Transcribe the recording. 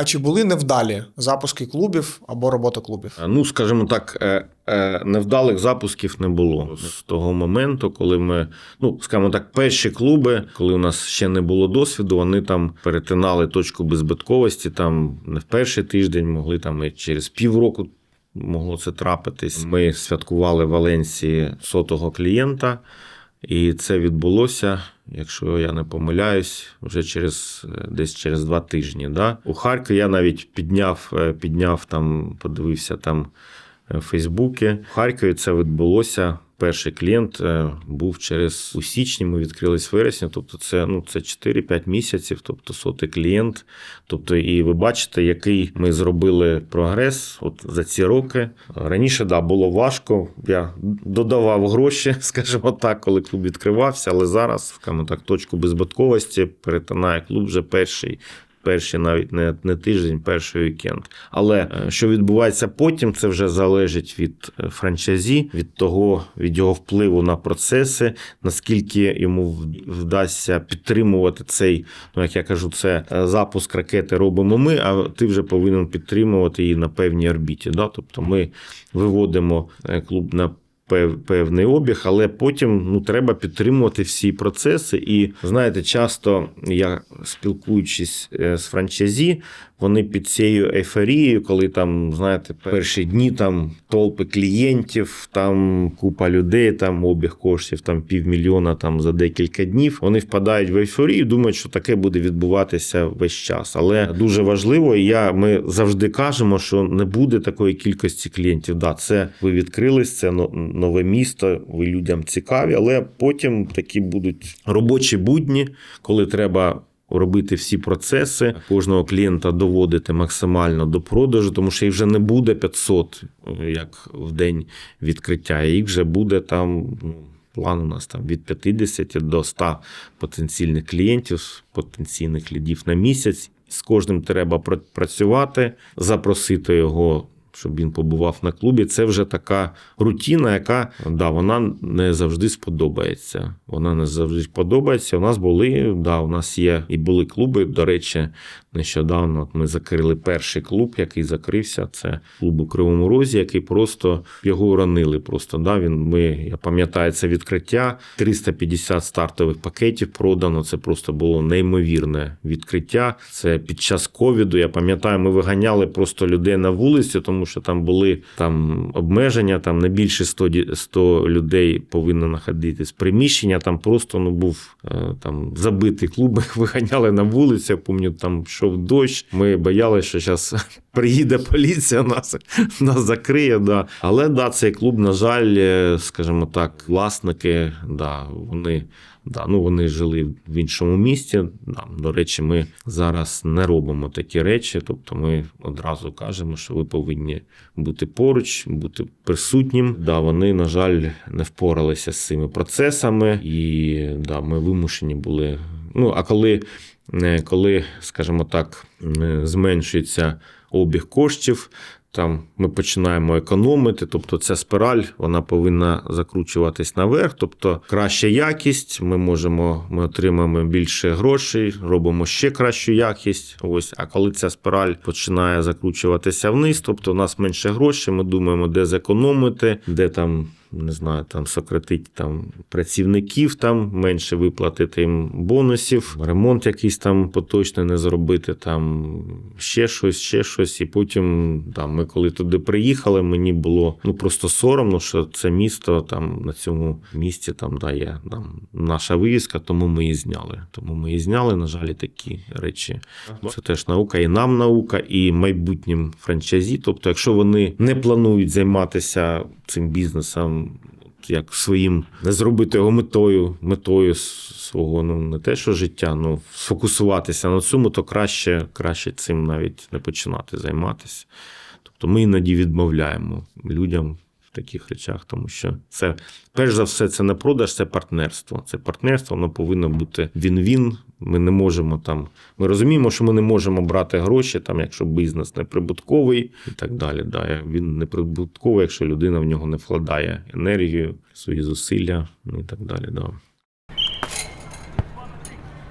А чи були невдалі запуски клубів або робота клубів? Ну, скажімо так, е, е, невдалих запусків не було з того моменту, коли ми, ну скажімо так, перші клуби, коли у нас ще не було досвіду, вони там перетинали точку беззбитковості. Там не в перший тиждень могли там і через півроку. Могло це трапитись. Ми святкували в Валенсії сотого клієнта, і це відбулося, якщо я не помиляюсь, вже через е, десь через два тижні. Да? У Харкові я навіть підняв, е, підняв там, подивився там Фейсбуки. в Фейсбуці. У Харкові це відбулося. Перший клієнт е, був через у січні. Ми відкрились в вересні. Тобто, це ну це 4-5 місяців, тобто сотий клієнт. Тобто, і ви бачите, який ми зробили прогрес от за ці роки. Раніше да було важко. Я додавав гроші, скажімо так, коли клуб відкривався. Але зараз, скажімо так, точку беззбитковості перетинає клуб вже перший. Перший навіть не, не тиждень, перший вікенд. Але е, що відбувається потім, це вже залежить від е, франчайзі, від того, від його впливу на процеси, наскільки йому вдасться підтримувати цей, ну як я кажу, це е, запуск ракети робимо ми, а ти вже повинен підтримувати її на певній орбіті. Да? Тобто ми виводимо клуб на певний обіг, але потім ну, треба підтримувати всі процеси. І знаєте, часто я спілкуючись е, з франчайзі, вони під цією ейфорією, коли там, знаєте, перші дні там толпи клієнтів, там купа людей, там обіг коштів, там півмільйона там за декілька днів. Вони впадають в ейфорію, думають, що таке буде відбуватися весь час. Але дуже важливо, і я ми завжди кажемо, що не буде такої кількості клієнтів. Да, це ви відкрились, це нове місто, ви людям цікаві, але потім такі будуть робочі будні, коли треба. Робити всі процеси, кожного клієнта доводити максимально до продажу, тому що їх вже не буде 500, як в день відкриття. Їх вже буде там. Ну, план у нас там від 50 до 100 потенційних клієнтів, потенційних лідів на місяць. З кожним треба працювати, запросити його щоб він побував на клубі. Це вже така рутина, яка да, вона не завжди сподобається. Вона не завжди сподобається. У нас були, да, у нас є і були клуби. До речі, нещодавно от ми закрили перший клуб, який закрився. Це клуб у Кривому Розі, який просто його уронили. Просто да, він ми, я пам'ятаю, це відкриття. 350 стартових пакетів продано. Це просто було неймовірне відкриття. Це під час ковіду. Я пам'ятаю, ми виганяли просто людей на вулицю, тому що там були там обмеження. Там не більше 100, ді- 100 людей повинно знаходитись. Приміщення там просто ну був е, там забитий клуб. Виганяли на вулицю. Я пам'ятаю, там йшов дощ. Ми боялися, що зараз приїде поліція, нас, нас закриє. Да. Але да, цей клуб, на жаль, е, скажімо так, власники, да, вони. Да, ну вони жили в іншому місті. Да, до речі, ми зараз не робимо такі речі. Тобто, ми одразу кажемо, що ви повинні бути поруч, бути присутнім. Да, вони, на жаль, не впоралися з цими процесами, і да, ми вимушені були. Ну а коли, е, коли, скажімо так, е, зменшується обіг коштів. Там ми починаємо економити, тобто ця спираль вона повинна закручуватись наверх, тобто краща якість. Ми можемо, ми отримаємо більше грошей, робимо ще кращу якість. Ось, а коли ця спираль починає закручуватися вниз, тобто у нас менше грошей, ми думаємо, де зекономити, де там. Не знаю, там сократить там працівників, там менше виплатити їм бонусів, ремонт якийсь там поточний не зробити, там ще щось, ще щось. І потім там ми коли туди приїхали, мені було ну просто соромно, що це місто там на цьому місці там да, є там наша вивіска, тому ми її зняли. Тому ми її зняли. На жаль, такі речі. Це теж наука, і нам наука, і майбутнім франчайзі. Тобто, якщо вони не планують займатися цим бізнесом. Як своїм не зробити його метою, метою свого ну не те, що життя, ну сфокусуватися на цьому, то краще, краще цим навіть не починати займатися. Тобто ми іноді відмовляємо людям в таких речах, тому що це перш за все, це не продаж, це партнерство. Це партнерство, воно повинно бути він-він. Ми не можемо там. Ми розуміємо, що ми не можемо брати гроші, там, якщо бізнес не прибутковий і так далі. Да. Він не прибутковий, якщо людина в нього не вкладає енергію, свої зусилля ну, і так далі. Да.